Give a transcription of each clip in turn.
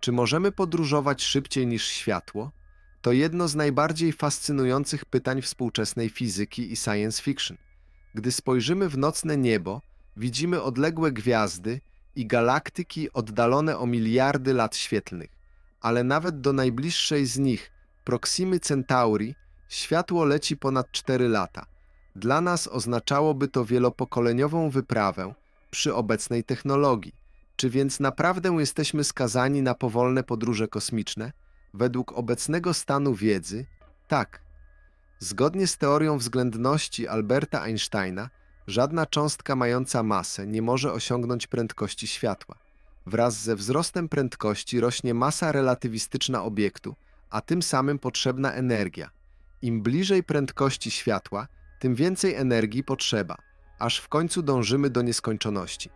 Czy możemy podróżować szybciej niż światło? To jedno z najbardziej fascynujących pytań współczesnej fizyki i science fiction. Gdy spojrzymy w nocne niebo, widzimy odległe gwiazdy i galaktyki oddalone o miliardy lat świetlnych, ale nawet do najbliższej z nich, Proximy Centauri, światło leci ponad 4 lata. Dla nas oznaczałoby to wielopokoleniową wyprawę przy obecnej technologii. Czy więc naprawdę jesteśmy skazani na powolne podróże kosmiczne? Według obecnego stanu wiedzy, tak. Zgodnie z teorią względności Alberta Einsteina, żadna cząstka mająca masę nie może osiągnąć prędkości światła. Wraz ze wzrostem prędkości rośnie masa relatywistyczna obiektu, a tym samym potrzebna energia. Im bliżej prędkości światła, tym więcej energii potrzeba, aż w końcu dążymy do nieskończoności.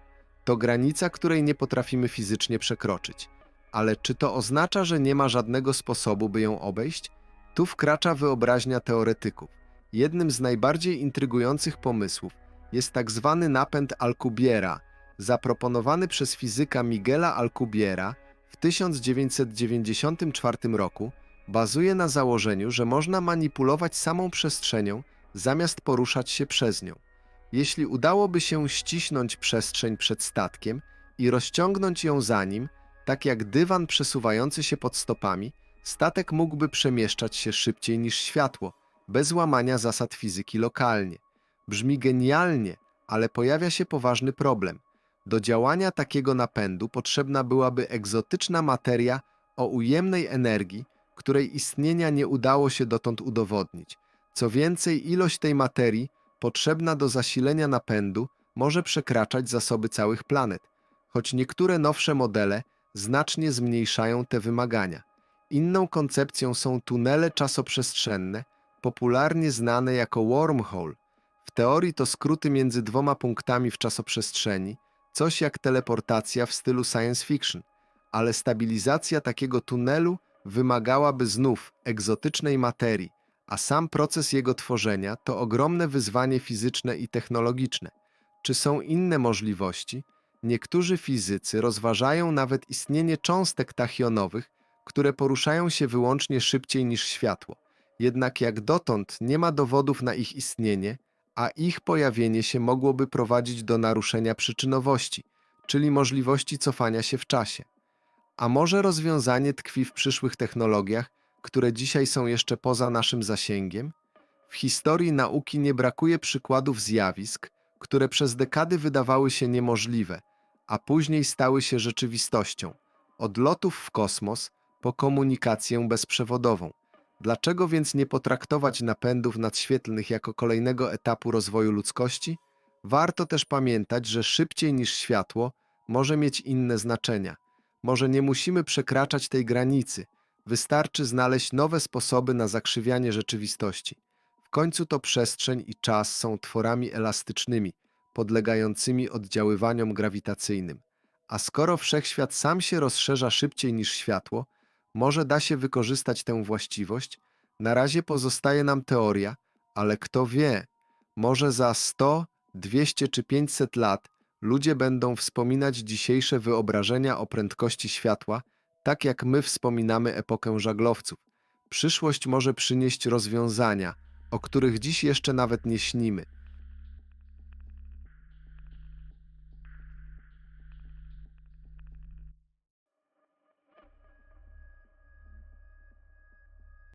To granica, której nie potrafimy fizycznie przekroczyć. Ale czy to oznacza, że nie ma żadnego sposobu, by ją obejść? Tu wkracza wyobraźnia teoretyków. Jednym z najbardziej intrygujących pomysłów jest tak zwany napęd Alcubierra, zaproponowany przez fizyka Miguela Alcubierra w 1994 roku, bazuje na założeniu, że można manipulować samą przestrzenią, zamiast poruszać się przez nią. Jeśli udałoby się ścisnąć przestrzeń przed statkiem i rozciągnąć ją za nim, tak jak dywan przesuwający się pod stopami, statek mógłby przemieszczać się szybciej niż światło, bez łamania zasad fizyki lokalnie. Brzmi genialnie, ale pojawia się poważny problem. Do działania takiego napędu potrzebna byłaby egzotyczna materia o ujemnej energii, której istnienia nie udało się dotąd udowodnić. Co więcej, ilość tej materii potrzebna do zasilenia napędu może przekraczać zasoby całych planet, choć niektóre nowsze modele znacznie zmniejszają te wymagania. Inną koncepcją są tunele czasoprzestrzenne, popularnie znane jako wormhole. W teorii to skróty między dwoma punktami w czasoprzestrzeni, coś jak teleportacja w stylu science fiction, ale stabilizacja takiego tunelu wymagałaby znów egzotycznej materii, a sam proces jego tworzenia to ogromne wyzwanie fizyczne i technologiczne. Czy są inne możliwości? Niektórzy fizycy rozważają nawet istnienie cząstek tachionowych, które poruszają się wyłącznie szybciej niż światło. Jednak jak dotąd nie ma dowodów na ich istnienie, a ich pojawienie się mogłoby prowadzić do naruszenia przyczynowości, czyli możliwości cofania się w czasie. A może rozwiązanie tkwi w przyszłych technologiach, które dzisiaj są jeszcze poza naszym zasięgiem? W historii nauki nie brakuje przykładów zjawisk, które przez dekady wydawały się niemożliwe, a później stały się rzeczywistością. Od lotów w kosmos po komunikację bezprzewodową. Dlaczego więc nie potraktować napędów nadświetlnych jako kolejnego etapu rozwoju ludzkości? Warto też pamiętać, że szybciej niż światło może mieć inne znaczenia. Może nie musimy przekraczać tej granicy, wystarczy znaleźć nowe sposoby na zakrzywianie rzeczywistości. W końcu to przestrzeń i czas są tworami elastycznymi, podlegającymi oddziaływaniom grawitacyjnym. A skoro wszechświat sam się rozszerza szybciej niż światło, może da się wykorzystać tę właściwość? Na razie pozostaje nam teoria, ale kto wie, może za 100, 200 czy 500 lat ludzie będą wspominać dzisiejsze wyobrażenia o prędkości światła, tak jak my wspominamy epokę żaglowców. Przyszłość może przynieść rozwiązania, o których dziś jeszcze nawet nie śnimy.